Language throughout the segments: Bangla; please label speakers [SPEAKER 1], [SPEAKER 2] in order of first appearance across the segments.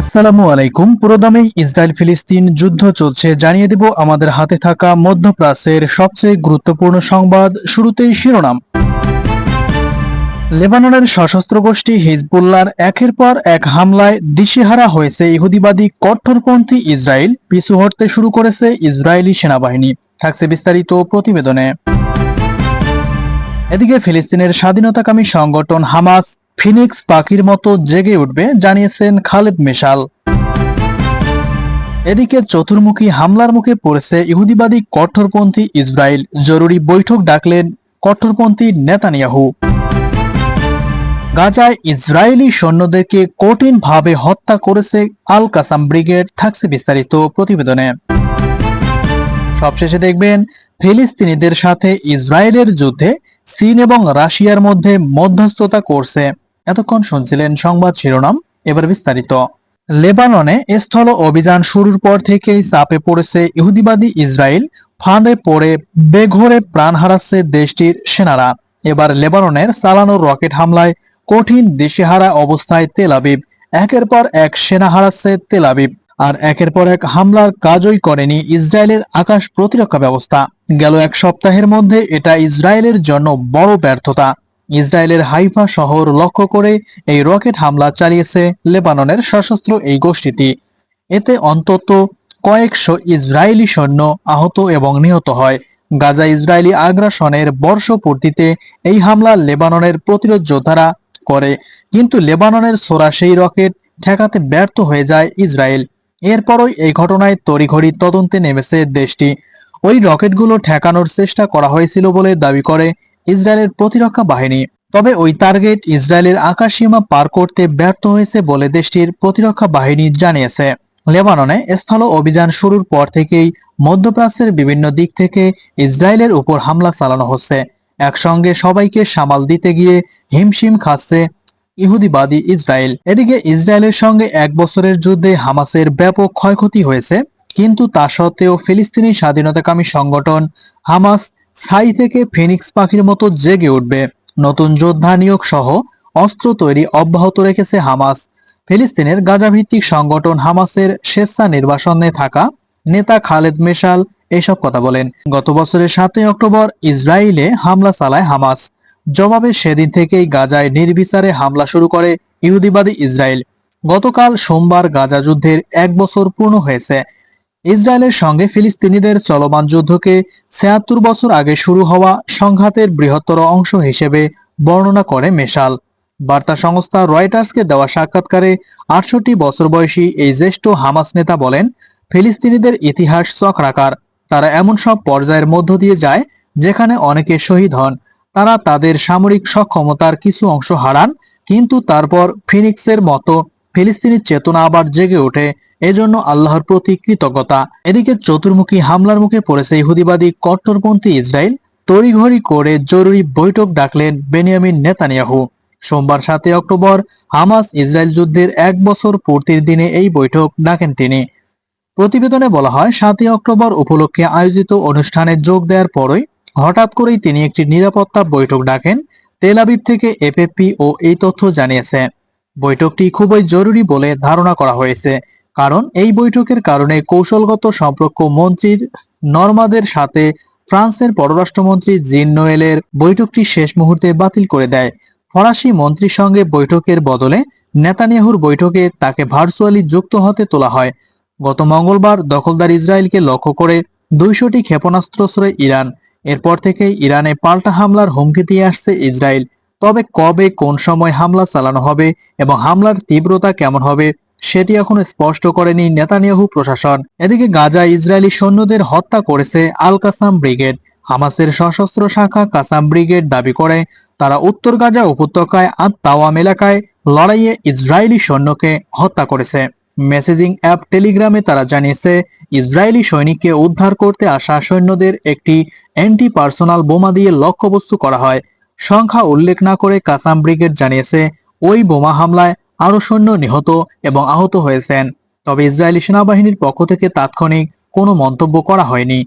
[SPEAKER 1] আসসালামু আলাইকুম। পুরোদমে ইসরায়েল ফিলিস্তিন যুদ্ধ চলছে। জানিয়ে দেব আমাদের হাতে থাকা মধ্যপ্রাচ্যের সবচেয়ে গুরুত্বপূর্ণ সংবাদ শুরুতেই শিরোনাম। লেবাননের সশস্ত্র গোষ্ঠী হিজবুল্লার একের পর এক হামলায় দিশেহারা হয়েছে ইহুদিবাদী কট্টরপন্থী ইসরায়েল। পিছু হটতে শুরু করেছে ইসরায়েলি সেনাবাহিনী। থাকছে বিস্তারিত প্রতিবেদনে। এদিকে ফিলিস্তিনের স্বাধীনতাকামী সংগঠন হামাস ফিনিক্স পাখির মতো জেগে উঠবে, জানিয়েছেন খালেদ মেশাল। এদিকে চতুর্মুখী হামলার মুখে পড়েছে ইহুদিবাদী কঠোরপন্থী ইসরায়েল। জরুরি বৈঠক ডাকলেন কঠোরপন্থী নেতানিয়াহু। গাজায় ইসরায়েলি সৈন্যদেরকে কঠিনভাবে হত্যা করেছে আল কাসাম ব্রিগেড, থাকছে বিস্তারিত প্রতিবেদনে। সবশেষে দেখবেন, ফিলিস্তিনিদের সাথে ইসরায়েলের যুদ্ধে চীন এবং রাশিয়ার মধ্যে মধ্যস্থতা করছে। এতক্ষণ শুনছিলেন সংবাদ শিরোনাম, এবার বিস্তারিত। লেবাননে স্থল অভিযান শুরুর পর থেকেই চাপে পড়েছে ইহুদিবাদী ইসরায়েল, ফাঁদে পড়ে বেঘরে প্রাণ হারাচ্ছে দেশটির সেনারা। এবার লেবাননের চালানো রকেট হামলায় কঠিন দিশেহারা অবস্থায় তেল আবিব। একের পর এক সেনা হারাচ্ছে তেল আবিব, আর একের পর এক হামলার কাজই করেনি ইসরায়েলের আকাশ প্রতিরক্ষা ব্যবস্থা। গেল এক সপ্তাহের মধ্যে এটা ইসরায়েলের জন্য বড় ব্যর্থতা। ইসরায়েলের হাইফা শহর লক্ষ্য করে এই রকেট হামলা চালিয়েছে লেবাননের সশস্ত্র এই গোষ্ঠীটি। এতে অন্তত কয়েকশো ইসরায়েলি সৈন্য আহত এবং নিহত হয়। গাজা ইসরায়েলি আগ্রাসনের বর্ষপূর্তিতে এই হামলা লেবাননের প্রতিরোধ যোদ্ধারা করে। কিন্তু লেবাননের সোরা সেই রকেট ঠেকাতে ব্যর্থ হয়ে যায় ইসরায়েল। এরপরই এই ঘটনায় তড়িঘড়ি তদন্তে নেমেছে দেশটি। ওই রকেটগুলো ঠেকানোর চেষ্টা করা হয়েছিল বলে দাবি করে ইসরায়েলের প্রতিরক্ষা বাহিনী। তবে ওই টার্গেট ইসরায়েলের আকাশসীমা পার করতে ব্যর্থ হয়েছে বলে দেশটির প্রতিরক্ষা বাহিনী জানিয়েছে। লেবাননে স্থল অভিযান শুরুর পর থেকেই মধ্যপ্রাচ্যের বিভিন্ন দিক থেকে ইসরায়েলের উপর হামলা চালানো হচ্ছে। একসঙ্গে সবাইকে সামাল দিতে গিয়ে হিমশিম খাচ্ছে ইহুদিবাদী ইসরায়েল। এদিকে ইসরায়েলের সঙ্গে এক বছরের যুদ্ধে হামাসের ব্যাপক ক্ষয়ক্ষতি হয়েছে, কিন্তু তা সত্ত্বেও ফিলিস্তিনি স্বাধীনতাকামী সংগঠন হামাস ছাই থেকে ফিনিক্স পাখির মতো জেগে উঠবে। নতুন যোদ্ধা নিয়োগ সহ অস্ত্র তৈরি অব্যাহত রেখেছে হামাস। ফিলিস্তিনের গাজাভিত্তিক সংগঠন হামাসের স্বেচ্ছা নির্বাসনে থাকা নেতা খালেদ মেশাল এসব কথা বলেন। গত বছরের সাতই অক্টোবর ইসরায়েলে হামলা চালায় হামাস। জবাবে সেদিন থেকেই গাজায় নির্বিচারে হামলা শুরু করে ইহুদিবাদী ইসরায়েল। গতকাল সোমবার গাজা যুদ্ধের এক বছর পূর্ণ হয়েছে। ইসরায়েলের সঙ্গে ফিলিস্তিনিদের চলমান যুদ্ধকে ছিয়াত্তর বছর আগে শুরু হওয়া সংঘাতের বৃহত্তর অংশ হিসেবে বর্ণনা করে মেশাল। বার্তা সংস্থা রয়টার্সকে দেওয়া সাক্ষাৎকারে আটষট্টি বছর বয়সী এই জ্যেষ্ঠ হামাস নেতা বলেন, ফিলিস্তিনিদের ইতিহাস চক্রাকার। তারা এমন সব পর্যায়ের মধ্য দিয়ে যায় যেখানে অনেকে শহীদ হন। তারা তাদের সামরিক সক্ষমতার কিছু অংশ হারান, কিন্তু তারপর ফিনিক্সের মতো ফিলিস্তিনি চেতনা আবার জেগে ওঠে। এজন্য আল্লাহর প্রতি কৃতজ্ঞতা। এদিকে চতুর্মুখী হামলার মুখে পড়েছে ইহুদিবাদী কট্টরপন্থী ইসরায়েল। তড়িঘড়ি করে জরুরি বৈঠক ডাকলেন বেনিয়ামিন নেতানিয়াহু। সোমবার সাতই অক্টোবর হামাস ইসরায়েল যুদ্ধের এক বছর পূর্তির দিনে এই বৈঠক ডাকেন তিনি। প্রতিবেদনে বলা হয়, সাতই অক্টোবর উপলক্ষে আয়োজিত অনুষ্ঠানে যোগ দেওয়ার পরই হঠাৎ করেই তিনি একটি নিরাপত্তা বৈঠক ডাকেন। তেল আবিব থেকে এফএফপি ও এই তথ্য জানিয়েছে। বৈঠকটি খুবই জরুরি বলে ধারণা করা হয়েছে। কারণ এই বৈঠকের কারণে কৌশলগত সম্পর্ক মন্ত্রীর নর্মাদের সাথে ফ্রান্সের পররাষ্ট্রমন্ত্রী জিন নোয়েলের বৈঠকটি শেষ মুহূর্তে বাতিল করে দেয়। ফরাসি মন্ত্রীর সঙ্গে বৈঠকের বদলে নেতানিয়াহুর বৈঠকে তাকে ভার্চুয়ালি যুক্ত হতে তোলা হয়। গত মঙ্গলবার দখলদার ইসরায়েলকে লক্ষ্য করে দুইশোটি ক্ষেপণাস্ত্র ইরান। এরপর থেকেই ইরানে পাল্টা হামলার হুমকি দিয়ে আসছে ইসরায়েল। তবে কবে কোন সময় হামলা চালানো হবে এবং হামলার তীব্রতা কেমন হবে, সেটি এখনও স্পষ্ট করেনি নেতানিয়াহু প্রশাসন। এদিকে গাজায় ইসরায়েলি সৈন্যদের হত্যা করেছে আল কাসাম ব্রিগেড। হামাসের সশস্ত্র শাখা কাসাম ব্রিগেড দাবি করে, তারা উত্তর গাজা উপত্যকায় আত তাওয়াম এলাকায় লড়াইয়ে ইসরায়েলি সৈন্যকে হত্যা করেছে। মেসেজিং অ্যাপ টেলিগ্রামে তারা জানিয়েছে, ইসরায়েলি সৈনিককে উদ্ধার করতে আসা সৈন্যদের একটি অ্যান্টি পার্সোনাল বোমা দিয়ে লক্ষ্যবস্তু করা হয়। সংখ্যা উল্লেখ না করে কাসাম ব্রিগেড জানিয়েছে, ওই বোমা হামলায় আরও সৈন্য নিহত এবং আহত হয়েছেন। তবে ইসরায়েলি সেনাবাহিনীর পক্ষ থেকে তাৎক্ষণিক কোনো মন্তব্য করা হয়নি।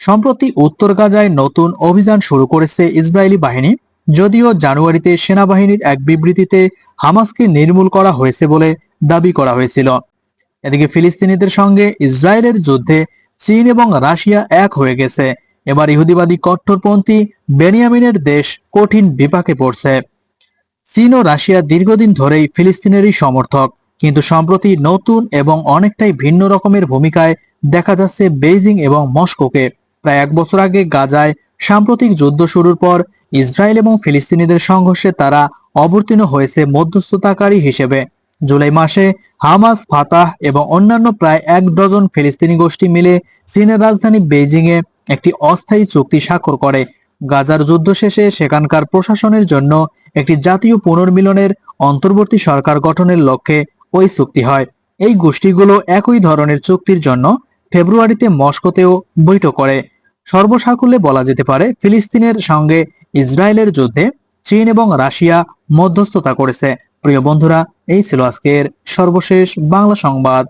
[SPEAKER 1] সম্প্রতি উত্তর গাজায় নতুন অভিযান শুরু করেছে ইসরায়েলি বাহিনী, যদিও জানুয়ারিতে সেনাবাহিনীর এক বিবৃতিতে হামাসকে নির্মূল করা হয়েছে বলে দাবি করা হয়েছিল। এদিকে ফিলিস্তিনিদের সঙ্গে ইসরায়েলের যুদ্ধে চীন এবং রাশিয়া এক হয়ে গেছে। এবার ইহুদিবাদী কট্টরপন্থী বেনিয়ামিনের দেশ কঠিন বিপাকে পড়ছে। চীন ও রাশিয়া দীর্ঘদিন ধরেই ফিলিস্তিনেরই সমর্থক, কিন্তু সম্প্রতি নতুন এবং অনেকটাই ভিন্ন রকমের ভূমিকায় দেখা যাচ্ছে বেইজিং এবং মস্কোকে। প্রায় এক বছর আগে গাজায় সাম্প্রতিক যুদ্ধ শুরুর পর ইসরায়েল এবং ফিলিস্তিনিদের সংঘর্ষে তারা অবতীর্ণ হয়েছে মধ্যস্থতাকারী হিসেবে। জুলাই মাসে হামাস, ফাতাহ এবং অন্যান্য প্রায় এক ডজন ফিলিস্তিনি গোষ্ঠী মিলে চীনের রাজধানী বেইজিংয়ে একটি অস্থায়ী চুক্তি স্বাক্ষর করে। গাজার যুদ্ধ শেষে সেখানকার প্রশাসনের জন্য একটি জাতীয় পুনর্মিলনের অন্তর্বর্তী সরকার গঠনের লক্ষ্যে ওই চুক্তি হয়। এই গোষ্ঠীগুলো একই ধরনের চুক্তির জন্য ফেব্রুয়ারিতে মস্কোতেও বৈঠক করে। সর্বসাকুল্যে বলা যেতে পারে, ফিলিস্তিনের সঙ্গে ইসরায়েলের যুদ্ধে চীন এবং রাশিয়া মধ্যস্থতা করেছে। প্রিয় বন্ধুরা, এই ছিল আজকের সর্বশেষ বাংলা সংবাদ।